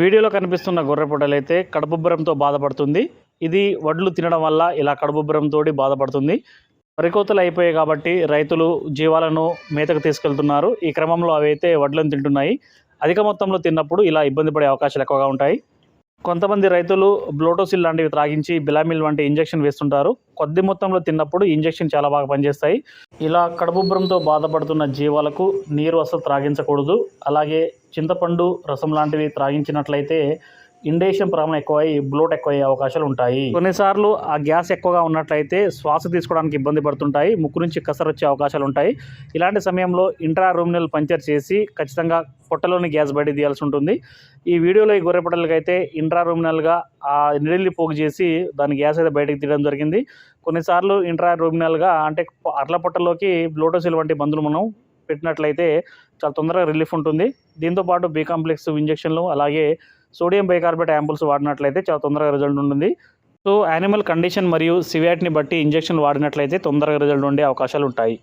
వీడియోలో కనిపిస్తున్న గొర్రె అయితే కడుపుబ్బరంతో బాధపడుతుంది. ఇది వడ్లు తినడం వల్ల ఇలా కడుపుబ్బరంతో బాధపడుతుంది. వరికోతలు అయిపోయాయి కాబట్టి రైతులు జీవాలను మేతకు తీసుకెళ్తున్నారు. ఈ క్రమంలో అవి అయితే వడ్లను తింటున్నాయి. అధిక మొత్తంలో తిన్నప్పుడు ఇలా ఇబ్బంది పడే అవకాశాలు ఎక్కువగా ఉంటాయి. కొంతమంది రైతులు బ్లోటోసిల్ లాంటివి త్రాగించి బిలామిల్ వంటి ఇంజెక్షన్ వేస్తుంటారు. కొద్ది మొత్తంలో తిన్నప్పుడు ఇంజెక్షన్ చాలా బాగా పనిచేస్తాయి. ఇలా కడుపుబ్బరంతో బాధపడుతున్న జీవాలకు నీరు అసలు త్రాగించకూడదు. అలాగే చింతపండు రసం లాంటివి త్రాగించినట్లయితే ఇండేషన్ ప్రాబ్లం ఎక్కువై బ్లోట్ ఎక్కువయ్యే అవకాశాలు ఉంటాయి. కొన్నిసార్లు ఆ గ్యాస్ ఎక్కువగా ఉన్నట్లయితే శ్వాస తీసుకోవడానికి ఇబ్బంది పడుతుంటాయి ముక్కు నుంచి కసరు వచ్చే అవకాశాలు ఉంటాయి. ఇలాంటి సమయంలో ఇంట్రా రూమినల్ పంచర్ చేసి ఖచ్చితంగా పొట్టలోని గ్యాస్ బయట తీయాల్సి ఉంటుంది. ఈ వీడియోలో ఈ గొర్రె అయితే ఇంట్రా రూమినల్గా ఆ నీళ్ళని పోగు చేసి దాని గ్యాస్ అయితే బయటకు తీయడం జరిగింది. కొన్నిసార్లు ఇంట్రా రూమినల్గా అంటే అట్ల పొట్టలోకి బ్లోటోసిల్ వంటి మందులు మనం పెట్టినట్లయితే చాలా తొందరగా రిలీఫ్ ఉంటుంది. దీంతోపాటు బీ కాంప్లెక్స్ ఇంజెక్షన్లు అలాగే సోడియం బైకార్బేట్ యాంపుల్స్ వాడినట్లయితే చాలా తొందరగా రిజల్ట్ ఉంటుంది. సో యానిమల్ కండిషన్ మరియు సివియాటిని బట్టి ఇంజెక్షన్ వాడినట్లయితే తొందరగా రిజల్ట్ ఉండే అవకాశాలు ఉంటాయి.